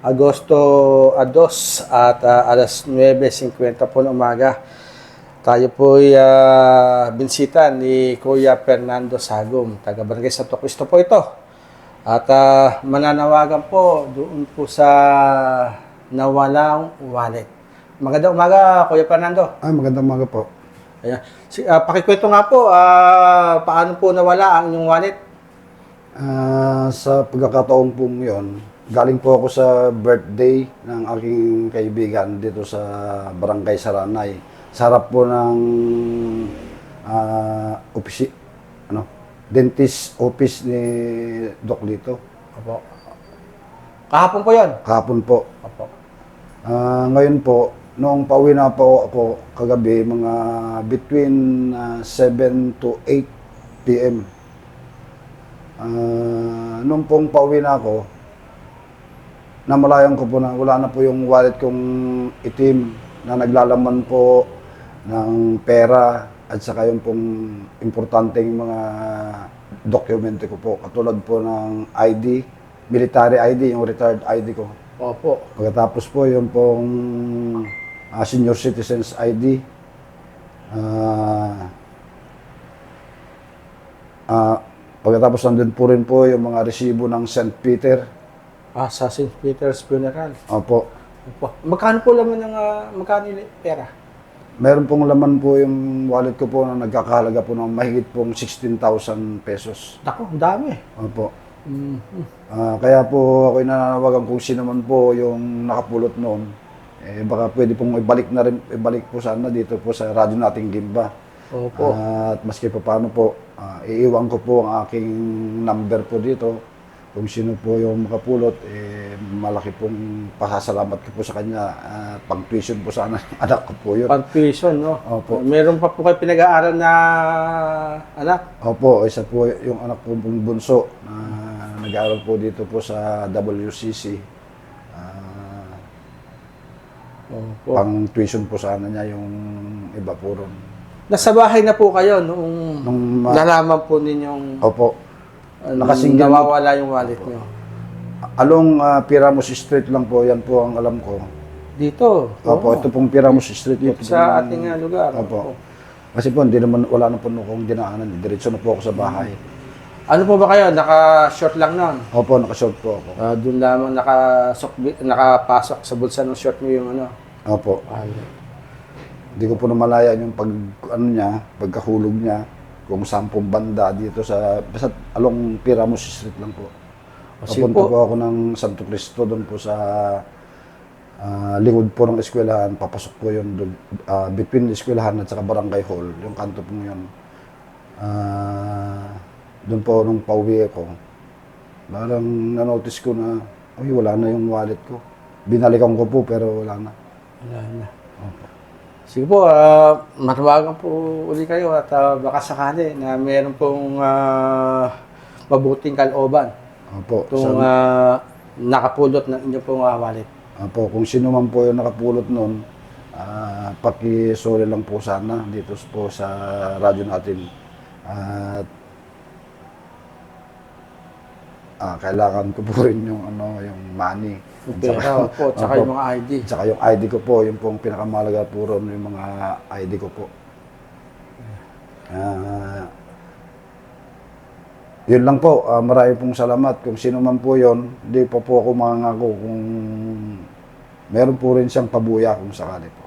Agosto 2 at ah, alas 9.50 po ng umaga. Tayo po ay ah, binsita ni Kuya Fernando Sagum, taga Barangay Santo Cristo po ito. At ah, mananawagan po doon po sa nawalang wallet. Magandang umaga, Kuya Fernando. Ay, magandang umaga po. Ayan. Si, ah, pakikwento nga po, ah, paano po nawala ang inyong wallet? Ah, sa pagkakataon po ngayon, galing po ako sa birthday ng aking kaibigan dito sa Barangay Saranay. Sa harap po ng ah, opisi, ano, dentist office ni Doc Lito. Opo. Kahapon po yon. Kahapon po. Opo. Ah, ngayon po, noong pauwi na po ako kagabi, mga between ah, 7 to 8 p.m. Ah, nung pong pauwi na ako, namalayan ko po na wala na po yung wallet kong itim na naglalaman po ng pera at saka yung pong importanteng mga dokumento ko po. Katulad po ng ID, military ID, yung retired ID ko. Opo. Pagkatapos po yung pong ah, senior citizens ID. Ah, ah, pagkatapos nandun po rin po yung mga resibo ng St. Peter. Ah, sa St. Peter's Funeral. Opo. Opo. Magkano po laman ng ah, magkano yung pera? Meron pong laman po yung wallet ko po na nagkakahalaga po ng mahigit pong 16,000 pesos. Nako, ang dami. Opo. Mm. Ah, kaya po ako nananawagan kung sino man po yung nakapulot noon. Eh, baka pwede pong ibalik na rin, ibalik po sana dito po sa radyo nating Gimba. Opo. At maski pa paano po, ah, iiwan ko po ang aking number po dito. Kung sino po yung makapulot, eh, malaki pong pasasalamat ko po sa kanya. At pang tuition po sana anak ko po yun. Pang tuition, no? Opo. Meron pa po kayo pinag-aaral na anak? Opo, isa po yung anak ko pong bunso na nag-aaral po dito po sa WCC. Ah, Opo. pang tuition po sana niya yung iba po ron. Nasa bahay na po kayo nung Nung ma- nalaman po ninyong Opo, uh, nakasinggil- nawawala yung wallet nyo. along ah, Piramos Street lang po, yan po ang alam ko. Dito. Opo, Oo. ito pong Piramos Street. Dito po. sa ating ah, lugar. Opo. Kasi po, hindi naman, wala na po nung kong dinaanan. Diretso na po ako sa bahay. Ano po ba kayo? Naka-short lang nun? Opo, nakashort po ako. Ah, doon lamang nakasok, nakapasok sa bulsa ng short mo yung ano. Opo. Ay, Hindi ko po namalayan yung pag, ano niya, pagkahulog niya, kung saan pong banda dito sa, basta along Piramos Street lang po. sige Papunta po. po ako ng Santo Cristo doon po sa ah, lingod po ng eskwelahan. Papasok po yun doon, ah, between eskwelahan at saka barangay hall, yung kanto po yun. Ah, doon po nung pauwi ako, parang na-notice ko na, ay wala na yung wallet ko. Binalikan ko po pero wala na. wala na. Sige po, ah, matawagan po uli kayo at ah, baka sakali na meron pong ah, mabuting kalooban Opo. itong sa- ah, nakapulot ng inyong pong ah, wallet. Opo, kung sino man po yung nakapulot nun, ah paki-sorry lang po sana dito po sa radyo natin. At ah, kailangan ko po rin yung ano, yung money. Yung pera po, tsaka Opo. yung mga ID. Tsaka yung ID ko po, yung pong pinakamalaga po ron, yung mga ID ko po. Ah, yun lang po, ah, marami pong salamat. Kung sino man po yon, hindi pa po ako mangako kung meron po rin siyang pabuya kung sakali po.